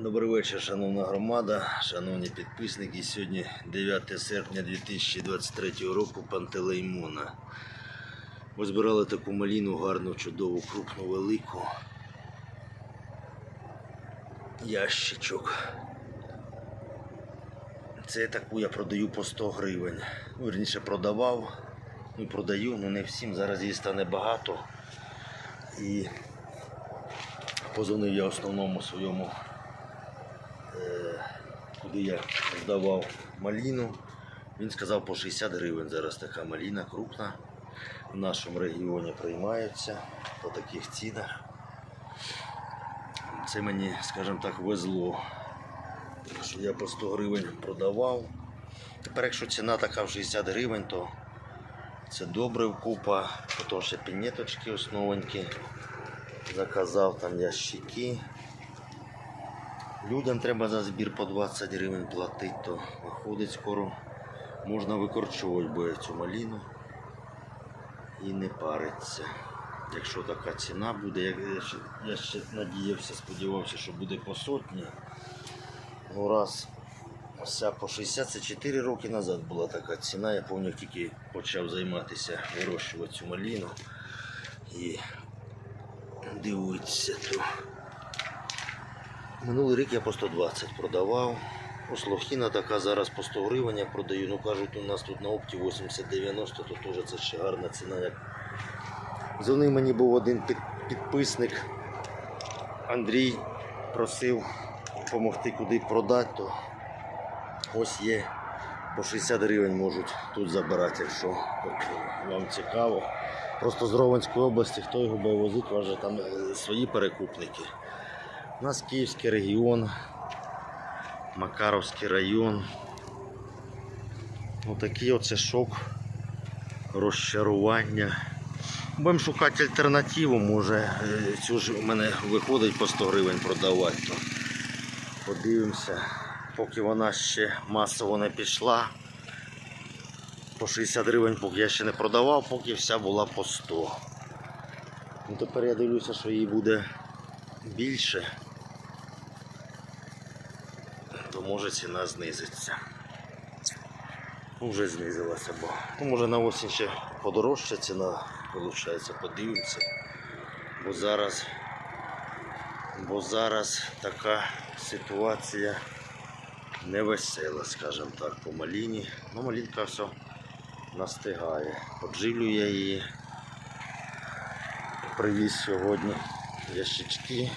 Добрий вечір, шановна громада, шановні підписники. Сьогодні 9 серпня 2023 року Пантелеймона. Ми збирали таку маліну гарну, чудову, крупну, велику. Ящичок. Це таку я продаю по 100 гривень. Ну, Вірніше продавав, ну продаю, ну не всім. Зараз її стане багато. І позвонив я основному своєму куди я здавав маліну. Він сказав по 60 гривень. Зараз така маліна крупна. В нашому регіоні приймаються по таких цінах. Це мені, скажімо так, везло. Що я по 100 гривень продавав. Тепер, якщо ціна така в 60 гривень, то це добре вкупа. Потім ще пінеточки основенькі. Заказав там ящики. Людям треба за збір по 20 гривень платити, то виходить скоро можна викорчовувати буде цю маліну і не париться. Якщо така ціна буде, я ще, я ще надіявся, сподівався, що буде по сотні. Ну раз вся по 60, це 4 роки назад була така ціна. Я пам'ятаю, тільки почав займатися вирощувати цю маліну і дивитися то. Минулий рік я по 120 продавав. Ось така зараз по 100 гривень я продаю. Ну кажуть, у нас тут на опті 80-90, то теж це ще гарна ціна. Як... Дзвонив мені був один підписник. Андрій просив допомогти куди продати, то ось є по 60 гривень можуть тут забирати, якщо вам цікаво. Просто з Ровенської області, хто його буде возити, там е, свої перекупники. У нас Київський регіон, Макаровський район. Отакий оце шок, розчарування. Будемо шукати альтернативу, може цю у мене виходить по 100 гривень продавати. То подивимося, поки вона ще масово не пішла. По 60 гривень, поки я ще не продавав, поки вся була по 100. Ну, тепер я дивлюся, що їй буде більше, може ціна знизиться. Ну, вже знизилася, бо ну, може на осінь ще подорожча ціна, виходить, подивимося. Бо зараз, бо зараз така ситуація невесела, скажімо так, по маліні. Ну, малінка все настигає. Подживлює її. Привіз сьогодні ящички.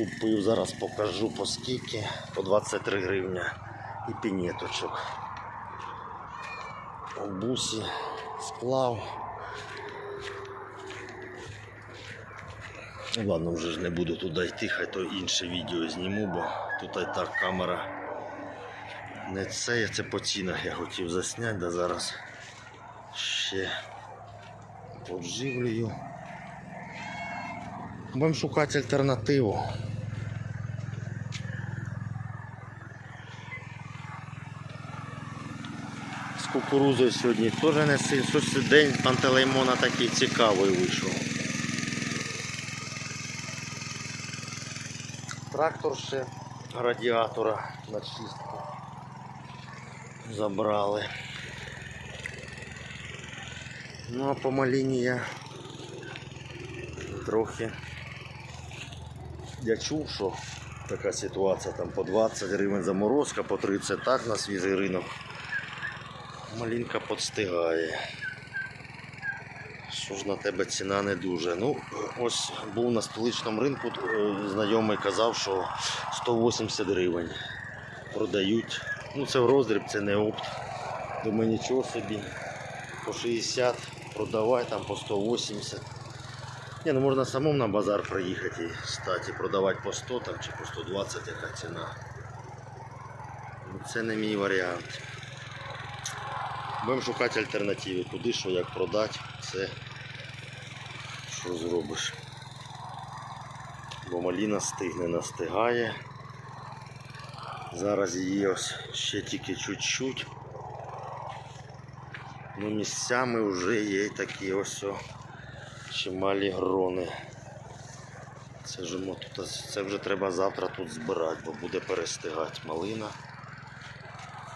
Купив, зараз покажу по скільки, по 23 гривня і пінеточок. У бусі склав. Ну ладно, вже ж не буду туди йти, хай то інше відео зніму, бо тут і так камера не це, я це по цінах я хотів засняти, да зараз ще подживлюю. Будемо шукати альтернативу. З кукурузою сьогодні теж не сильно. Щось день пантелеймона такий цікавий вийшов. Трактор ще радіатора на чистку забрали. Ну а по маліні я трохи я чув, що така ситуація там по 20 гривень заморозка, по 30 так на свіжий ринок. Малінка подстигає. Що ж на тебе ціна не дуже. Ну, ось був на столичному ринку, е, знайомий казав, що 180 гривень продають. Ну це в роздріб, це не опт. Думаю, нічого собі. По 60 продавай, там по 180. Ні, ну можна самому на базар приїхати і стати продавати по 100 там, чи по 120 яка ціна. Ну, Це не мій варіант. Будемо шукати альтернативи, куди, що, як продати, це що зробиш. Бо маліна стигне, настигає. Зараз її ось ще тільки чуть-чуть. Ну місцями вже є такі ось о чималі грони. Це вже, це вже треба завтра тут збирати, бо буде перестигати малина.